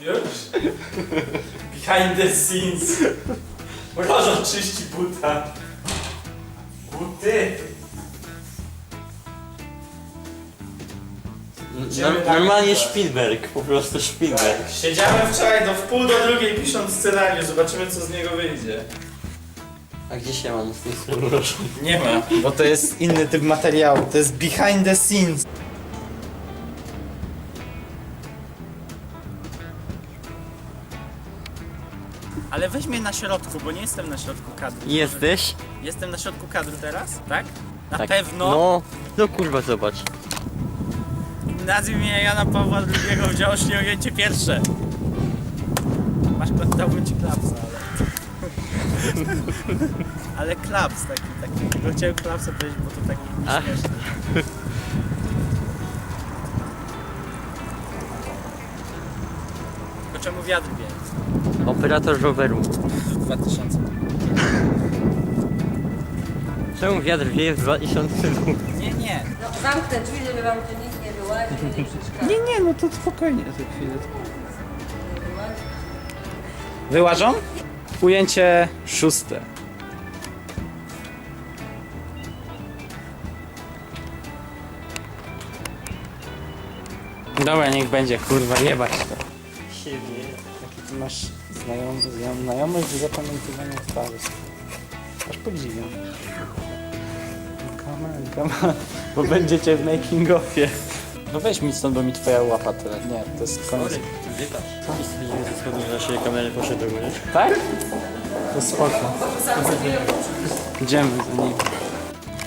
Już? Behind the scenes. Mrożo czyści buta. Buty. Idziemy tak normalnie dalej. Spielberg, po prostu Spielberg. Siedziałem wczoraj do wpół do drugiej pisząc scenariusz, zobaczymy co z niego wyjdzie. A gdzie się mam z tym smrożą? Nie ma, bo to jest inny typ materiału, to jest behind the scenes. Ale weź mnie na środku, bo nie jestem na środku kadru. Jesteś? Jestem na środku kadru teraz, tak? Na Tak. pewno. No, no kurwa zobacz. Nazwij mnie Jana Pawła II wziął osiągnięcie pierwsze. Masz dałbym ci klapsa, ale... ale klaps taki, taki. Bo chciałem klapsa powiedzieć, bo to taki Ach. śmieszny. Tylko czemu wiatr wieje? Operator roweru. 2000. Czemu wiatr wieje w 2000 Nie, nie. No, zamknę drzwi, żeby wam tu nikt nie wyłaził, nie przeszkadzał. Nie, nie, no to spokojnie za chwilę. Nie. Wyłażą? Ujęcie szóste. Dobra, niech będzie, kurwa, jebać to. Siebie. Jaki ty masz znajomy, znajomość zapamiętywania twarzy. Aż podziwiam. Come on, come on. Bo będziecie w making offie. No weź mi stąd, bo mi twoja łapa tyle. Nie, to jest koniec. I schodzimy ze schodów, naszej kamery poszedł do góry. Tak? To spoko. Idziemy za nim.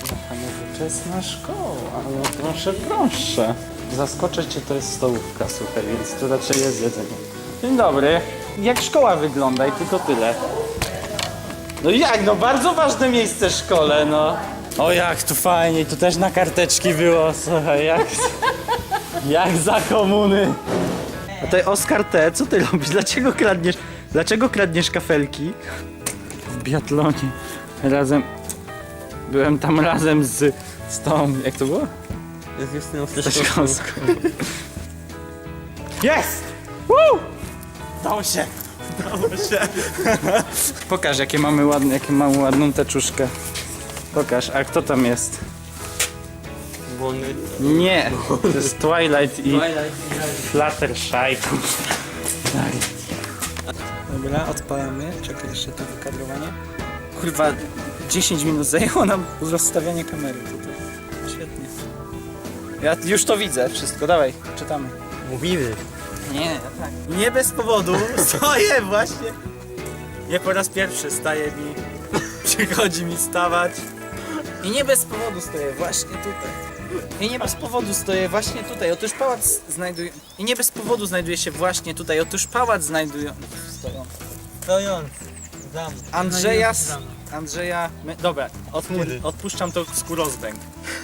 Jaka nowoczesna szkoła, no proszę, proszę. Zaskoczę cię, to jest stołówka, słuchaj, więc tu raczej jest jedzenie. Dzień dobry. Jak szkoła wygląda i tylko tyle. No jak, no bardzo ważne miejsce w szkole, no. O jak tu fajnie, tu też na karteczki było, słuchaj, jak... Jak za komuny. A tutaj Oskar T, co ty robisz? Dlaczego kradniesz, dlaczego kradniesz kafelki? W biatlonie. Razem, byłem tam razem z, z tą, jak to było? Z Justyną Staszkowską. Jest! Woo! Dało się! Dało się! Pokaż, jakie mamy ładne, jakie mamy ładną teczuszkę. Pokaż, a kto tam jest? Błony. Nie, to jest Twilight i Fluttershy. Tak. Dobra, odpalamy. Czekaj jeszcze to wykadrowanie. Kurwa, 10 minut zajęło nam rozstawianie kamery tutaj. Świetnie. Ja już to widzę wszystko, dawaj, czytamy. Mówimy. Nie, tak. Nie bez powodu stoję właśnie. Nie po raz pierwszy staje mi, przychodzi mi stawać. I nie bez powodu stoję właśnie tutaj. I nie bez powodu stoję właśnie tutaj. Otóż pałac znajduje... I nie bez powodu znajduje się właśnie tutaj. Otóż pałac znajduje... Stoją. Stojąc. Zam. Andrzeja... S-. Andrzeja... My... Dobra, odpu... Kiedy? odpuszczam to skórozwęg.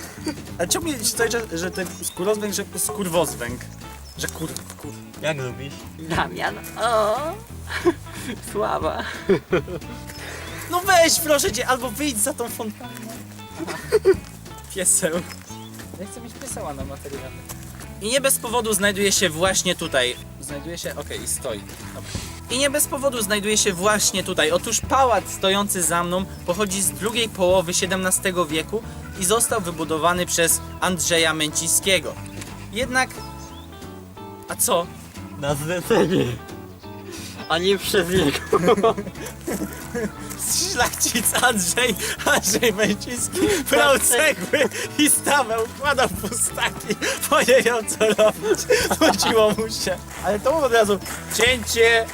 Ale czemu mi stoi, że, że ten skórozwęg, że skurwozwęg? Że kur... kur... Jak lubisz? Damian. O. Sława. No weź, proszę cię, albo wyjdź za tą fontannę. Pieseł. Ja chcę mieć pieseła na materiale. I nie bez powodu znajduje się właśnie tutaj. Znajduje się, okej, i stoi. Dobra. I nie bez powodu znajduje się właśnie tutaj. Otóż pałac stojący za mną pochodzi z drugiej połowy XVII wieku i został wybudowany przez Andrzeja Męcińskiego. Jednak... A co? Na zlecenie. A nie przez niego. Szlachcic Andrzej, Andrzej Męciński brał cegły i stawę, układał pustaki, bo nie wiedział co robić, nudziło mu się. Ale to od razu cięcie,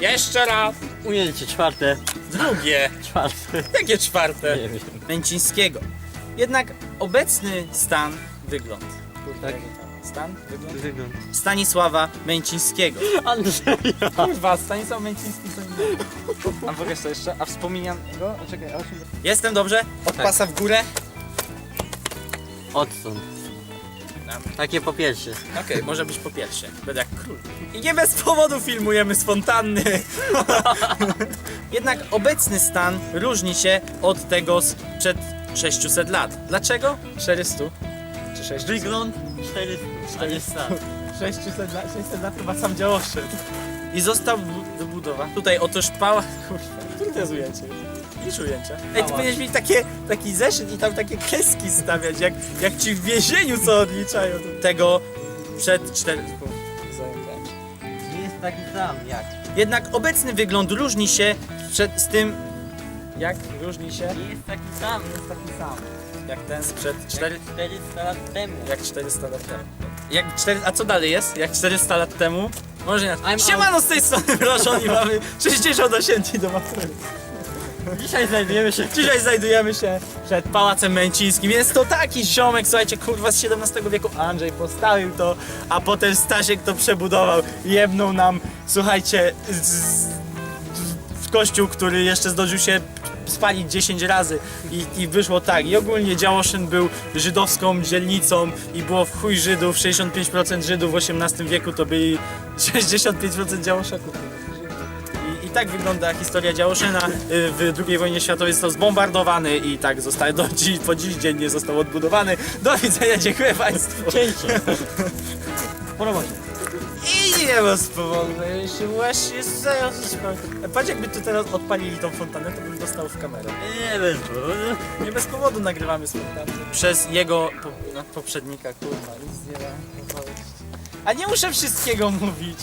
jeszcze raz, Ujęcie czwarte. drugie, Czwarte. jakie czwarte, Nie wiem. Męcińskiego. Jednak obecny stan, wygląd, Tak. Stan, wygląd, Wygląd. Stanisława Męcińskiego. Andrzeja. Kurwa, Stanisław Męciński innego. A pokaż to jeszcze, a wspomnianego? Czekaj, a osiem- Jestem dobrze? Od Tak. pasa w górę? Odtąd. Takie po pierwsze. Okej, może być po pierwsze. Będę jak król. I nie bez powodu filmujemy z fontanny. Jednak obecny stan różni się od tego sprzed 600 lat. Dlaczego? 400 czy 600? Wygląd 400. A nie stan. 600 lat, 600 lat chyba sam działoszyn. I został wybu- wybudowany. Tutaj oto szpała. Kurwa, które to jest ujęcie? Niż ujęcia. Ej, ty powinieneś mieć takie, taki zeszyt i tam takie kreski stawiać, jak, jak ci w więzieniu co odliczają. Tego przed 4... Nie jest taki sam jak. Jednak obecny wygląd różni się przed, z tym... Jak różni się? Nie jest taki sam, jest taki sam. Jak ten sprzed 4... 400 lat temu. Jak 400 lat temu. Jak 4... A co dalej jest? Jak 400 lat temu? Może nie. I'm Siemano z tej strony proszę i mamy 68 dni do matury. Dzisiaj znajdujemy się Dzisiaj znajdujemy się przed Pałacem Męcińskim. Jest to taki ziomek, słuchajcie, kurwa z XVII wieku. Andrzej postawił to, a potem Stasiek to przebudował. Jebnął nam, słuchajcie, z, z, w kościół, który jeszcze zdążył się spalić 10 razy I, i wyszło tak. I ogólnie Działoszyn był żydowską dzielnicą i było w chuj Żydów, 65% Żydów w XVIII wieku to byli 65% Działoszaków. I, I tak wygląda historia Działoszyna. Y, W II wojnie światowej został zbombardowany i tak został do dziś, po dziś dzień nie został odbudowany. Do widzenia, dziękuję Państwu. cięcie. Podoba się. Nie ma spowodu, ja się właśnie serio zaśmiałem. Patrz jakby tu teraz odpalili tą fontannę, to bym dostał w kamerę. Nie bez powodu. Nie bez powodu nagrywamy z fontanny. Przez jego po, no, poprzednika, kurwa, nic nie mam powiedzieć. A nie muszę wszystkiego mówić.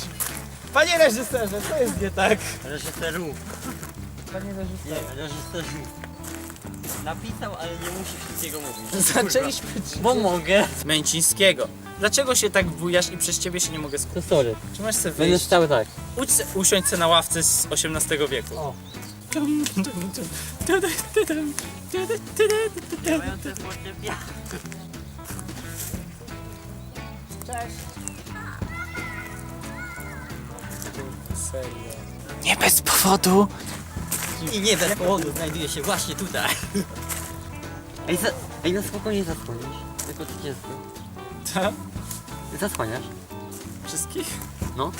Panie reżyserze, co jest nie tak? Reżyseru. Panie reżyserze. Nie, reżyseru. Napisał, ale nie musi wszystkiego mówić. Zaczęliśmy Bo mogę. Męcińskiego. Dlaczego się tak bujasz i przez ciebie się nie mogę skupić? To sorry. Czy masz sobie Będę wyjść? stał tak. Uć se, usiądź se na ławce z XVIII wieku. O. Serio. Nie bez powodu. I nie bez powodu znajduje się właśnie tutaj. Ej, za, ej na spokojnie zasłonisz. Tylko 30. Tak? Zasłaniasz? Wszystkich? No.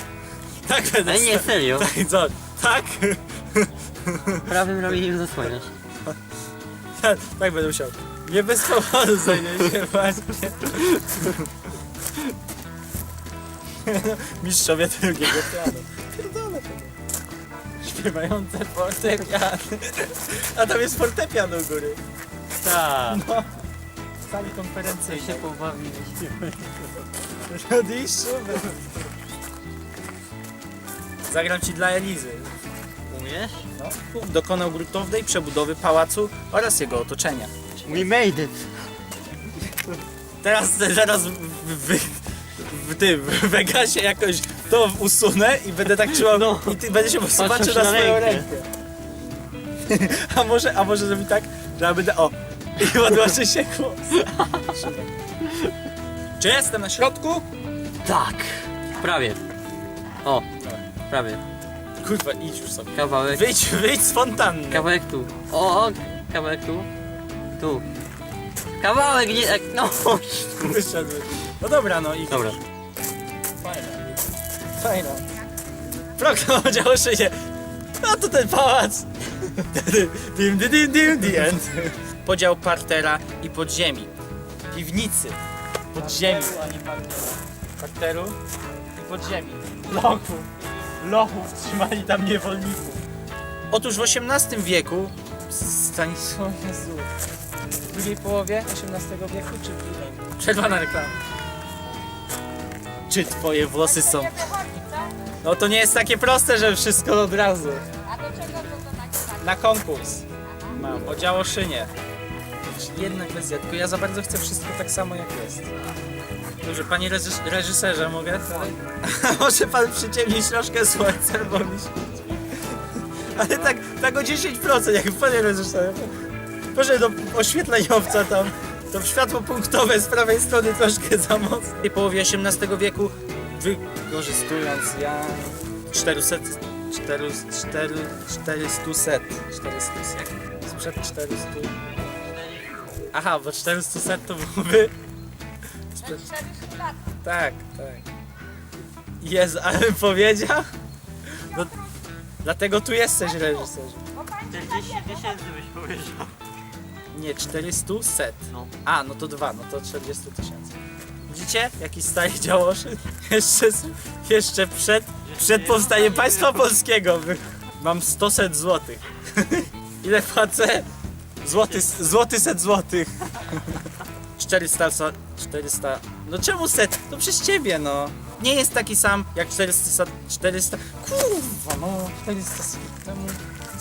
Tak będę Ale nie, serio. Tak, co? Tak? Prawym ramieniem zasłaniasz. tak, tak będę musiał. Nie bez powodu znajdzie się właśnie. Mistrzowie drugiego planu. Pierdolę to. Śpiewające fortepiany. A tam jest fortepian u góry. Tak. No. W sali konferencyjnej. się pobawiliśmy. Żadnej szumy. Zagram ci dla Elizy. Umiesz? No. Dokonał gruntownej przebudowy pałacu oraz jego otoczenia. We made it. Teraz, zaraz w, w, w tym, w Vegasie jakoś to usunę i będę tak trzymał No. i ty będę się po prostu Patrzysz patrzył na na swoją rękę. rękę. A może, a może zrobić tak, że ja będę, o, i odłoży się głos. Czy jestem na środku? Tak. Prawie. O. Prawie. Kurwa, idź już sobie. Kawałek. Wyjdź, wyjdź z fontanny. Kawałek tu. O, o. Kawałek tu. Tu. Kawałek nie. No. Wyszedłeś. No dobra, no i... Dobra. Fajna. Fajna. Program działo się. No to ten pałac. Dim, dim, dim, dim, the end. Podział partera i podziemi. Piwnicy. Podziemi. Parteru i podziemi. Lochów. Lochów trzymali tam niewolników. Otóż w XVIII wieku Stanisław Jezu. W drugiej połowie XVIII wieku czy w drugiej? Przerwa na reklamę. Czy twoje włosy są... Nie? No to nie jest takie proste, że wszystko od razu. A do czego to? Na konkurs. Mam, o działoszynie. Jedna kwestia, tylko ja za bardzo chcę wszystko tak samo jak jest. Dobrze, panie reżys reżyserze, mogę dalej? Może pan przyciemnić troszkę słońce, bo mi świeci. Ale tak, tak o 10%, jak panie reżyserze. Proszę do oświetleniowca tam. To światło punktowe z prawej strony troszkę za mocno. W połowie XVIII wieku wykorzystując ja 400, 400, 400, 400, 400, sprzed 400. Aha, bo 400 to byłby... Sprzed, 400 lat. tak, tak. Jezu, ale powiedział? No, dlatego tu jesteś reżyserze. Bo pani 40 tysięcy byś powiedział. Nie, 400 set. No. A, no to dwa, no to 40 tysięcy. Widzicie? Jaki stary działoszy? Jeszcze, z- jeszcze przed, przed powstaniem państwa polskiego mam 100 set złotych. Ile płacę? Złoty, złoty set złotych. 400, sa- 400. No czemu set? To przez ciebie, no. Nie jest taki sam jak 400. sa- 400. Kurwa, no. 400 set temu.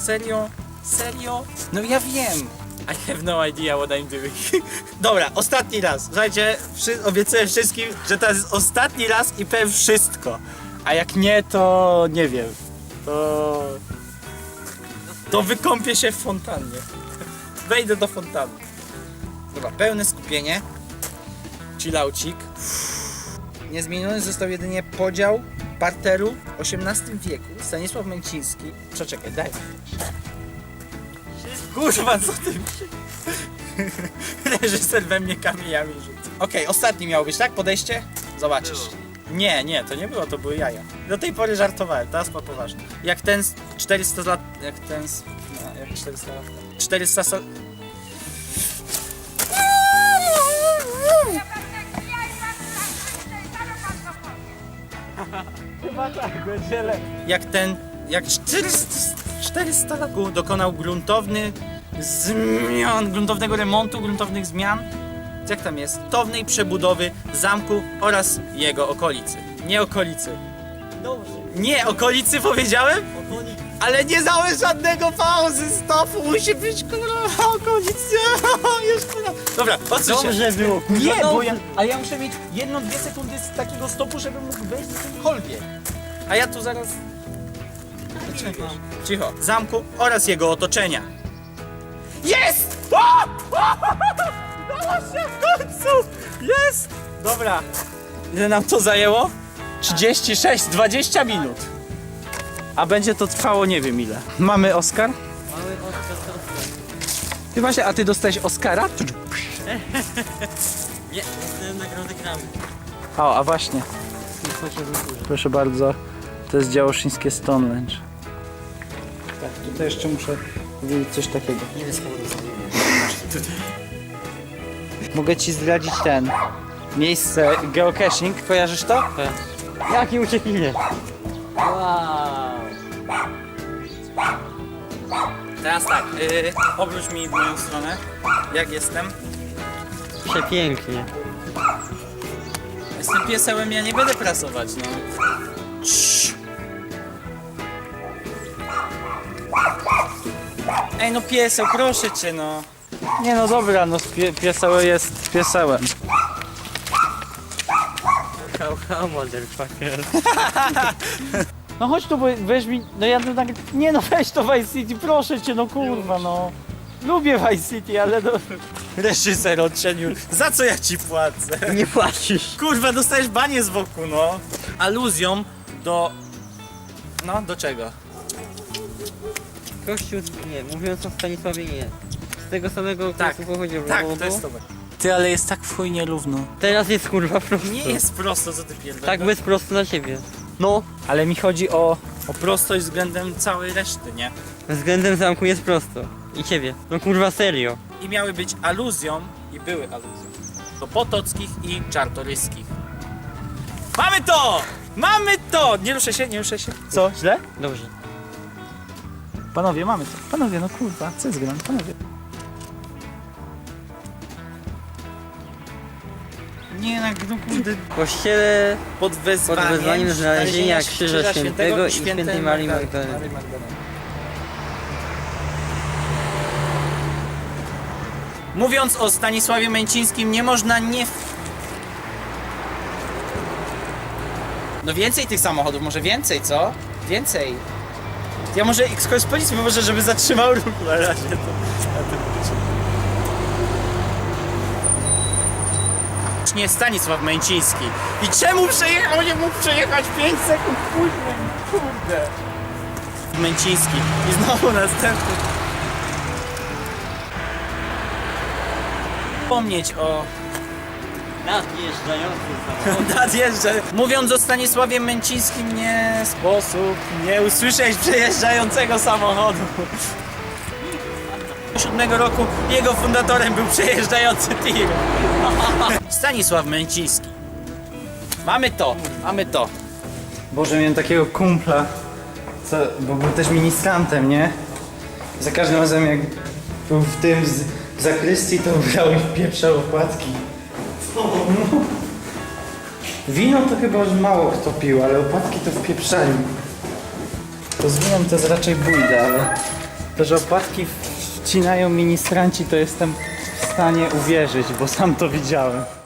Serio? Serio? No ja wiem. I have no idea what I'm doing. Dobra, ostatni raz. Słuchajcie, wszy- obiecuję wszystkim, że to jest ostatni raz i powiem wszystko. A jak nie, to nie wiem. To. To wykąpię się w fontannie. Wejdę do fontanny. Dobra, pełne skupienie. Chillaucik. Niezmieniony został jedynie podział parteru w XVIII wieku. Stanisław Męciński. Przeczekaj, daj. Kurwa, co ty Reżyser we mnie kamieniami rzuca. Okej, ostatni miał być, tak? Podejście? Zobaczysz. Nie, nie, to nie było, to były jaja. Do tej pory żartowałem, teraz po poważnie. Jak ten z 400 lat... Jak ten z... No, jak 400 lat... 400 sa... Chyba tak, będzie Jak ten... Jak 400, 400 lat temu dokonał gruntowny zmian, gruntownego remontu, gruntownych zmian jak tam jest, gruntownej przebudowy zamku oraz jego okolicy. Nie okolicy. Dobrze. Nie, okolicy powiedziałem? Ale nie dałem żadnego pauzy, stopu, musi być kurwa okolicy. Już kurwa. Dobra, odsuń się. Dobrze było, Nie, bo dobrze. ja, ale ja muszę mieć jedną, dwie sekundy z takiego stopu, żebym mógł wejść gdziekolwiek. A ja tu zaraz... Czekaj. Cicho. Zamku oraz jego otoczenia. Jest! O! O! Udało się w końcu! Jest! Dobra. Ile nam to zajęło? 36, 20 minut. A będzie to trwało nie wiem ile. Mamy Oscar? Mały Oskar. Ty właśnie, a ty dostałeś Oscara? Nie, dostałem nagrodę gramy. O, a właśnie. Proszę bardzo, to jest działoszyńskie Stonehenge. Tak, tutaj jeszcze muszę powiedzieć coś takiego. Nie wiem skąd Mogę ci zdradzić ten miejsce geocaching, kojarzysz to? Jaki ucieklinie? Wow. Teraz tak, yy, obróć mi w moją stronę, jak jestem. Przepięknie. Jestem piesełem, ja nie będę prasować, no. Cii. Ej no pieseł, proszę cię no. Nie no dobra, no pie, pieseł jest piesełem. How, how, motherfucker. No chodź tu, bo weź mi, no ja tak, nie no weź to Vice City, proszę cię, no kurwa no. Lubię Vice City, ale no... Reżyser odcienił, za co ja ci płacę? Nie płacisz. Kurwa, dostajesz banie z boku, no. Aluzją do... No, do czego? Kościół, nie, mówiąc o Stanisławie nie. Z tego samego Tak, okresu pochodził Tak, to jest to. Ty, ale jest tak w chuj nierówno. Teraz jest kurwa prosto. Nie jest prosto, co ty pierdolisz. Tak bez prosto na ciebie. No, Ale mi chodzi o, o prostość względem całej reszty, nie? względem zamku jest prosto. I ciebie. No kurwa serio. I miały być aluzją, i były aluzją, do potockich i czartoryskich. Mamy to! Mamy to! Nie ruszę się, nie ruszę się. Co, źle? Dobrze. Panowie, mamy to. Panowie, no kurwa, co jest grane? Panowie. Nie, no no kurde, W kościele pod wezwaniem, Pod wezwaniem znalezienia Krzyża Świętego i Świętej Marii Magdaleny. Mówiąc o Stanisławie Męcińskim, nie można nie... No więcej tych samochodów, może więcej, co? Więcej. Ja może z policji może, żeby zatrzymał ruch na razie. To, na tym Nie Stanisław Męciński. I czemu przejechał, nie mógł przejechać 5 sekund później? Kurde. Męciński. I znowu następny. Wspomnieć o nadjeżdżający samochód. nadjeżdża. Mówiąc o Stanisławie Męcińskim nie sposób nie usłyszeć przejeżdżającego samochodu. 2007 roku jego fundatorem był przejeżdżający tir. Stanisław Męciński. Mamy to, mamy to. Boże, miałem takiego kumpla, co, bo był też ministrantem, nie? Za każdym razem jak był w tym z, w zakrystii, to brał i wpieprzał opłatki. No. Wino to chyba już mało kto pił, ale opłatki to wpieprzali. To z winem to jest raczej bójda, ale to, że opłatki wcinają ministranci, to jestem w stanie uwierzyć, bo sam to widziałem.